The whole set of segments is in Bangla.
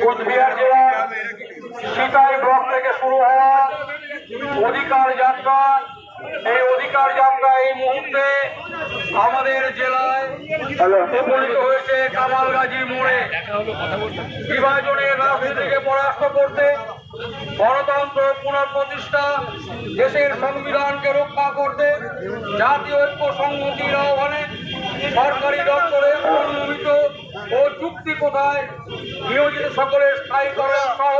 কোচবিহার জেলায় সীতাই ব্লক থেকে শুরু হওয়া অধিকার যাত্রা এই অধিকার যাত্রা এই মুহূর্তে আমাদের জেলায় উপনীত হয়েছে কামালগাজী মোড়ে। বিভাজনের রাজনীতিকে পরাস্ত করতে গণতন্ত্র পুনঃপ্রতিষ্ঠা দেশের সংবিধানকে রক্ষা করতে জাতীয় ঐক্য সংহতির আহ্বানে সরকারি দপ্তরে অনুমোদিত ও চুক্তি কোথায় নিয়োজিত সকলের স্থায়ীকরণ সহ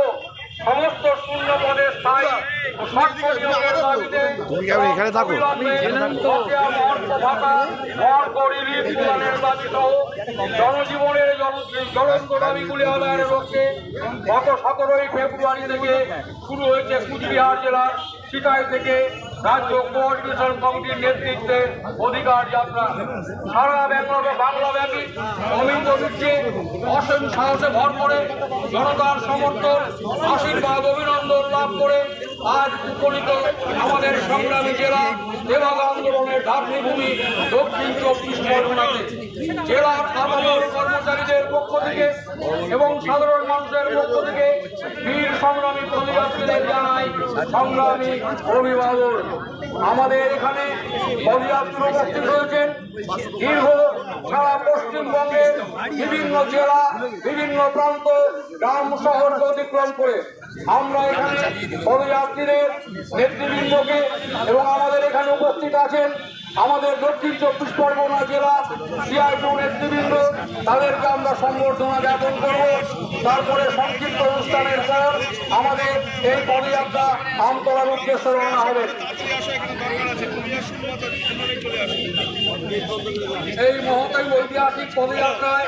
সমস্ত শূন্য পদের স্থায়ী তুমি কেমন এখানে থাকো? জনজীবনের জন- আদায়ের লক্ষ্যে গত সতেরোই ফেব্রুয়ারি থেকে শুরু হয়েছে কুচবিহার জেলার সিটাই থেকে রাজ্য কোঅর্ডিনেশন কমিটির নেতৃত্বে অধিকার যাত্রা সারা ব্যাঙ্গল বাংলাব্যাপী অমিত দিচ্ছে অসীম সাহসে ভর করে জনতার সমর্থন, আশীর্বাদ, অভিনন্দন লাভ করে আজ উপনীত আমাদের সংগ্রামী জেলা দেবাগ আন্দোলনের ধাত্রী ভূমি দক্ষিণ চব্বিশ পরগনাতে। জেলার সাধারণ কর্মচারীদের পক্ষ থেকে এবং সাধারণ মানুষের পক্ষ থেকে বীর সংগ্রামী পদযাত্রীদের জানাই সংগ্রামী অভিবাদন আমাদের এখানে পদযাত্রী উপস্থিত রয়েছেন। দীর্ঘ সারা পশ্চিমবঙ্গের বিভিন্ন জেলা, বিভিন্ন প্রান্ত, গ্রাম শহরকে অতিক্রম করে। আমরা এখানে পদযাত্রীদের নেতৃবৃন্দকে এবং আমাদের এখানে উপস্থিত আছেন আমাদের দক্ষিণ চব্বিশ পরগনা জেলা সিআইটু নেতৃবৃন্দ। তাদেরকে আমরা সম্বর্ধনা জ্ঞাপন করব। তারপরে সংক্ষিপ্ত অনুষ্ঠানের পর আমাদের এই পদযাত্রা আমতলার উদ্দেশ্যে রওনা হবে। এই মহতাই ঐতিহাসিক পদযাত্রায়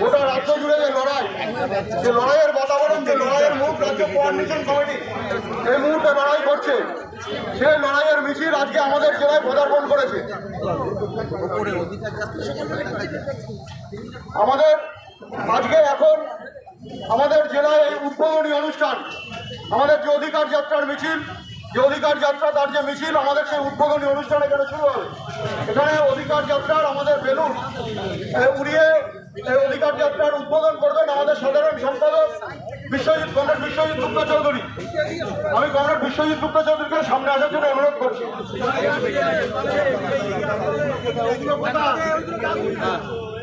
গোটা রাজ্য জুড়ে যে লড়াই, যে লড়াইয়ের বাতাবরণ, যে এই মুহূর্তে করছে। সেই লড়াইয়ের মিছিল আজকে আমাদের জেলায় পদার্পণ করেছে। আমাদের আজকে এখন আমাদের জেলায় এই উদ্বোধনী অনুষ্ঠান, আমাদের যে অধিকার যাত্রার মিছিল যে অধিকার যাত্রা, তার যে মিছিল, আমাদের সেই উদ্বোধনী অনুষ্ঠান এখানে শুরু হবে। এখানে অধিকার যাত্রার আমাদের বেলুন উড়িয়ে এই অধিকার যাত্রার উদ্বোধন করবেন আমাদের সাধারণ সম্পাদক বিশ্বজিৎ কমরেড বিশ্বজিৎ গুপ্তা চৌধুরী। আমি কমরেড বিশ্বজিৎ গুপ্তা চৌধুরীকে সামনে আসার জন্য অনুরোধ করছি।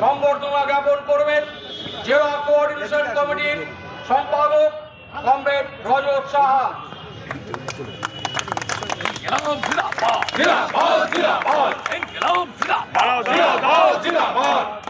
সংবর্ধনা জ্ঞাপন করবেন জেলা কোঅর্ডিনেশন কমিটির সম্পাদক কমরেড রজত সাহা। দাও দাও দাও